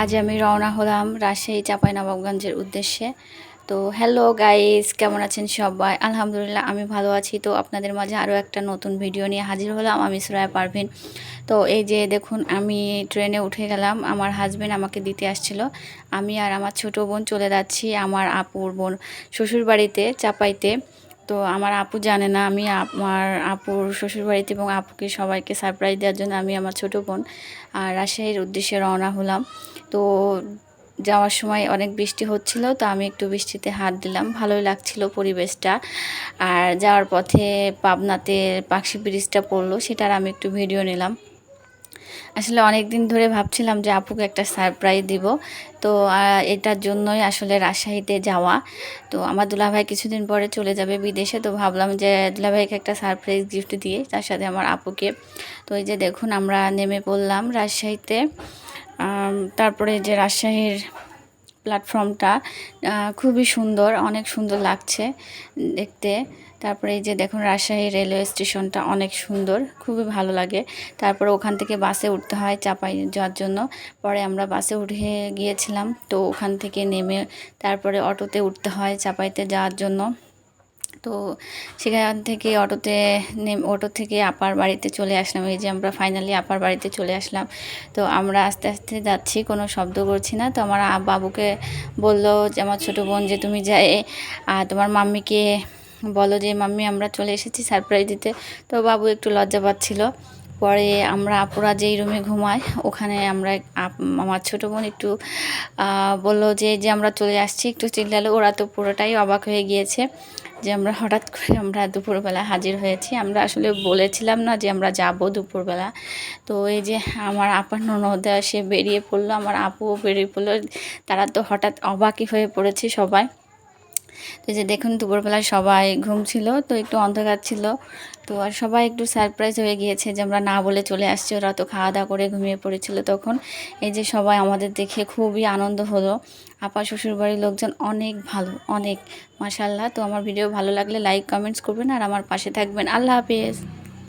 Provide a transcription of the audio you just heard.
আজ আমি রওনা হলাম রাজশাহী চাঁপাইনবাবগঞ্জের উদ্দেশ্যে। তো হ্যালো গাইস, কেমন আছেন সবাই? আলহামদুলিল্লাহ, আমি ভালো আছি। তো আপনাদের মাঝে আরও একটা নতুন ভিডিও নিয়ে হাজির হলাম। আমি সুরায়া পারভিন। তো এই যে দেখুন, আমি ট্রেনে উঠে গেলাম। আমার হাজব্যান্ড আমাকে দিতে আসছিল। আমি আর আমার ছোট বোন চলে যাচ্ছি আমার আপুর বোন শ্বশুর বাড়িতে চাপাইতে। তো আমার আপু জানে না, আমি আমার আপুর শ্বশুরবাড়িতে এবং আপুকে সবাইকে সারপ্রাইজ দেওয়ার জন্য আমি আমার ছোটো বোন আর রাজশাহীর উদ্দেশ্যে রওনা হলাম। তো যাওয়ার সময় অনেক বৃষ্টি হচ্ছিল, তো আমি একটু বৃষ্টিতে হাত দিলাম। ভালোই লাগছিল পরিবেশটা। আর যাওয়ার পথে পাবনাতে পাকশি ব্রিজটা পড়ল, সেটার আমি একটু ভিডিও নিলাম। আসলে অনেক দিন ধরে ভাবছিলাম যে আপুকে একটা সারপ্রাইজ দিব। তো এটার জন্যই আসলে রাজশাহীতে যাওয়া। তো আমার দুলাভাই কিছুদিন পরে চলে যাবে বিদেশে, তো ভাবলাম যে দুলাভাইকে একটা সারপ্রাইজ গিফট দিয়ে তার সাথে আমার আপুকে। তো এই যে দেখুন, আমরা নেমে পড়লাম রাজশাহীতে। তারপরে যে রাজশাহীর প্ল্যাটফর্মটা খুবই সুন্দর, অনেক সুন্দর লাগছে দেখতে। তারপরে এই যে দেখুন, রাজশাহী রেলওয়ে স্টেশনটা অনেক সুন্দর, খুবই ভালো লাগে। তারপরে ওখান থেকে বাসে উঠতে হয় চাপাই যাওয়ার জন্য। পরে আমরা বাসে উঠে গিয়েছিলাম, তো ওখান থেকে নেমে তারপরে অটোতে উঠতে হয় চাপাইতে যাওয়ার জন্য। তো সেখান থেকে অটোতে নেম, অটো থেকে আপার বাড়িতে চলে আসলাম। এই যে আমরা ফাইনালি আপার বাড়িতে চলে আসলাম। তো আমরা আস্তে আস্তে যাচ্ছি, কোনো শব্দ করছি না। তো আমার বাবুকে বলল যে, আমার ছোটো বোন যে তুমি যাই তোমার মাম্মিকে বলো যে, মাম্মি, আমরা চলে এসেছি সারপ্রাইজ দিতে। তো বাবু একটু লজ্জা পাচ্ছিল। পরে আমরা আপুরা যেই রুমে ঘুমাই ওখানে আমরা আমার ছোটো বোন একটু বলল যে যে আমরা চলে আসছি, একটু চিল্লালো, ওরা তো পুরোটাই অবাক হয়ে গিয়েছে যে আমরা হঠাৎ করে আমরা দুপুরবেলা হাজির হয়েছি। আমরা আসলে বলেছিলাম না যে আমরা যাব দুপুরবেলা। তো এই যে আমার আপার ননদ সে বেরিয়ে পড়ল, আমার আপুও বেরিয়ে পড়ল, তারা তো হঠাৎ অবাকই হয়ে পড়েছে সবাই। তো যে দেখুন, দুপুরবেলায় সবাই ঘুম ছিল, তো একটু অন্ধকার ছিল। তো আর সবাই একটু সারপ্রাইজ হয়ে গিয়েছে যে আমরা না বলে চলে আসছি। ওরা তো খাওয়া দাওয়া করে ঘুমিয়ে পড়েছিল তখন। এই যে সবাই আমাদের দেখে খুবই আনন্দ হলো। আপা, শ্বশুরবাড়ির লোকজন অনেক ভালো, অনেক মাসাল্লাহ তো আমার ভিডিও ভালো লাগলে লাইক কমেন্টস করবেন আর আমার পাশে থাকবেন। আল্লাহ হাফিজ।